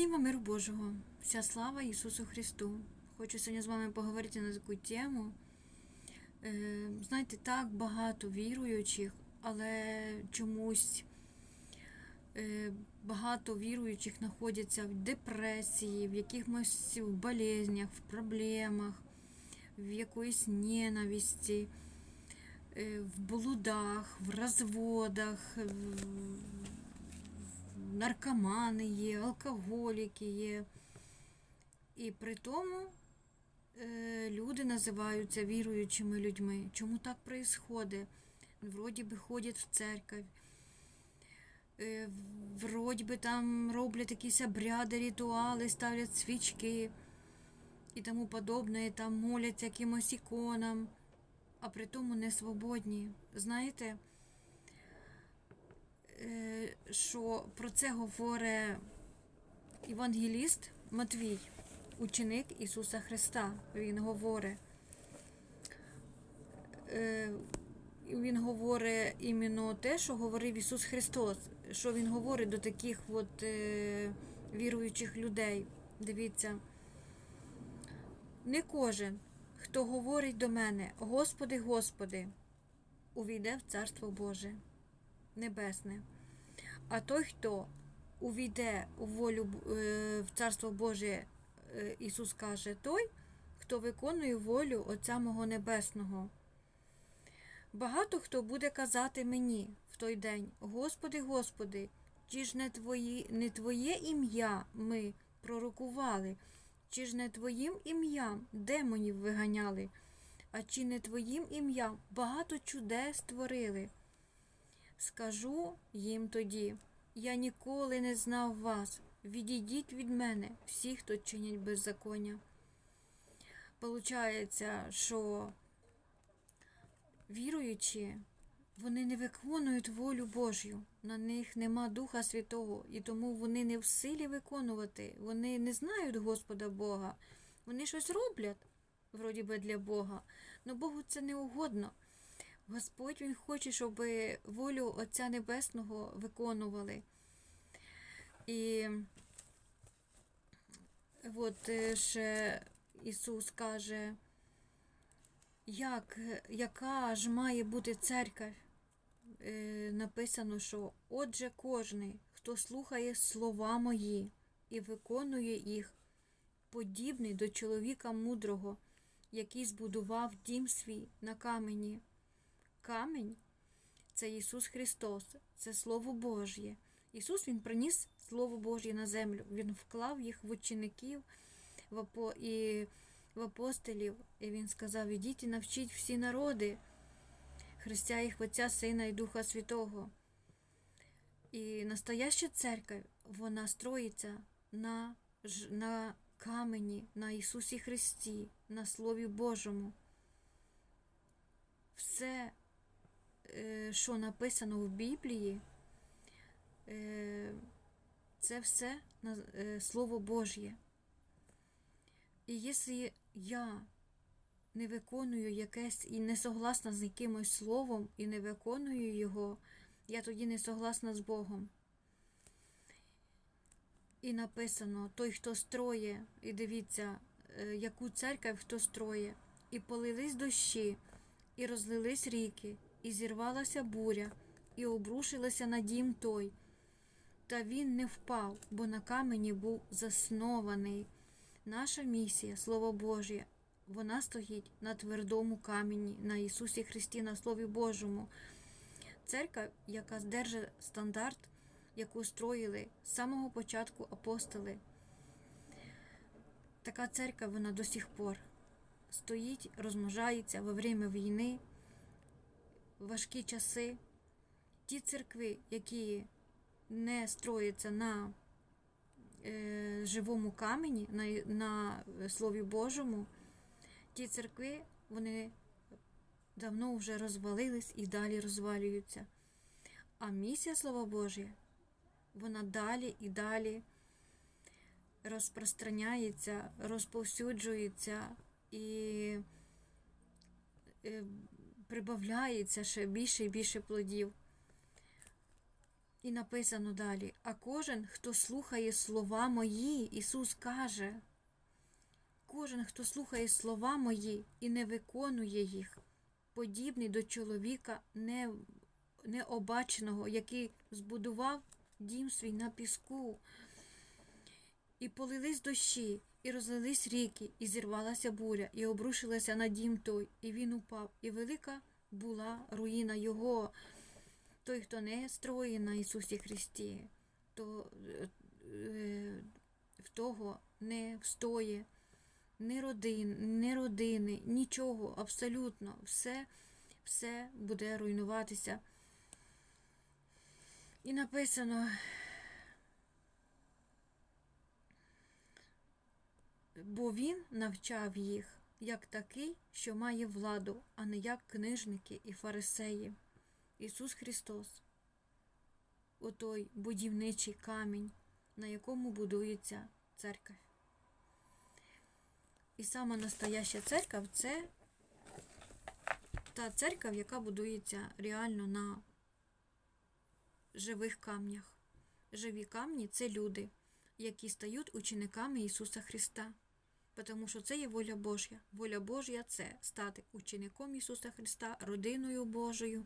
Всім вам миру Божого, вся слава Ісусу Христу. Хочу сьогодні з вами поговорити на таку тему. Е, знаєте, так багато віруючих, але чомусь е, багато віруючих знаходяться в депресії, в якихось болезнях, в проблемах, в якоїсь ненависті, е, в блудах, в розводах. в- наркомани є, алкоголіки є. І при тому е, люди називаються віруючими людьми. Чому так відбувається? Вроді би ходять в церковь, е, вроді би там роблять якісь обряди, ритуали, ставлять свічки і тому подобне, і там моляться якимось іконам, а при тому не свободні. Знаєте? Е, що про це говорить Євангеліст Матвій, ученик Ісуса Христа. Він говорить. е, Він говорить іменно те, що говорив Ісус Христос, що Він говорить до таких от е, віруючих людей. Дивіться, не кожен, хто говорить до мене, Господи, Господи, увійде в Царство Боже небесне. А той, хто увійде у волю е, в Царство Боже, е, Ісус каже, той, хто виконує волю Отця мого Небесного. Багато хто буде казати мені в той день, Господи, Господи, чи ж не, твої, не Твоє ім'я ми пророкували, чи ж не Твоїм ім'ям демонів виганяли, а чи не Твоїм ім'ям багато чудес творили? Скажу їм тоді, я ніколи не знав вас. Відійдіть від мене, всі, хто чинять беззаконня. Получається, що віруючі, вони не виконують волю Божю, на них нема Духа Святого, і тому вони не в силі виконувати, вони не знають Господа Бога. Вони щось роблять, вроді би, для Бога, але Богу це не угодно. Господь Він хоче, щоб волю Отця Небесного виконували. І от е, ще Ісус каже, як, яка ж має бути церква? Е, Написано, що отже кожний, хто слухає слова мої і виконує їх, подібний до чоловіка мудрого, який збудував дім свій на камені. Камінь це Ісус Христос, це Слово Божє. Ісус Він приніс Слово Божє на землю. Він вклав їх в учеників і в апостолів. І Він сказав: ідіть і навчіть всі народи, хрестя їх Отця, Сина і Духа Святого. І настояща церква, вона строїться на, на камені, на Ісусі Христі, на Слові Божому. Все що написано в Біблії, е, це все е, Слово Божє. І якщо я не виконую якесь і не согласна з якимось словом і не виконую його, я тоді не согласна з Богом. І написано: той, хто строє, і дивіться, е, яку церкву хто строє, і полились дощі, і розлились ріки, і зірвалася буря, і обрушилася на дім той. Та він не впав, бо на камені був заснований. Наша місія, Слово Божє, вона стоїть на твердому камені, на Ісусі Христі, на Слові Божому. Церква, яка здержить стандарт, яку строїли з самого початку апостоли. Така церква, вона до сих пор стоїть, розмножається во время війни, важкі часи. Ті церкви, які не строяться на е, живому камені, на, на Слові Божому, ті церкви, вони давно вже розвалились і далі розвалюються. А місія Слова Божє, вона далі і далі розпространяється, розповсюджується і е, прибавляється ще більше і більше плодів. І написано далі: а кожен, хто слухає слова мої, Ісус каже, кожен, хто слухає слова мої і не виконує їх, подібний до чоловіка не, необаченого, який збудував дім свій на піску. І полились дощі, і розлились ріки, і зірвалася буря, і обрушилася на дім той, і він упав, і велика була руїна його. Той, хто не строє на Ісусі Христі, то е, в того не встоє ні родин, ні родини, нічого, абсолютно, все, все буде руйнуватися. І написано, бо він навчав їх як такий, що має владу, а не як книжники і фарисеї. Ісус Христос, отой будівничий камінь, на якому будується церква. І сама настояща церква це та церква, яка будується реально на живих камнях. Живі камні це люди, які стають учениками Ісуса Христа. Тому що це є воля Божя. Воля Божя це стати учеником Ісуса Христа, родиною Божою.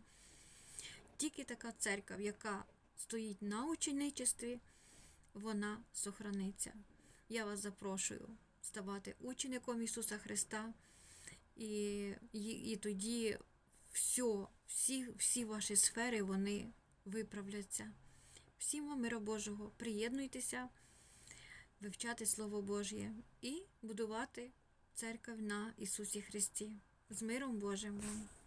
Тільки така церква, яка стоїть на ученичестві, вона сохраниться. Я вас запрошую ставати учеником Ісуса Христа, і, і, і тоді все, всі, всі ваші сфери вони виправляться. Всім вам мира Божого, приєднуйтеся, вивчати Слово Божє і будувати церкву на Ісусі Христі. З миром Божим вам!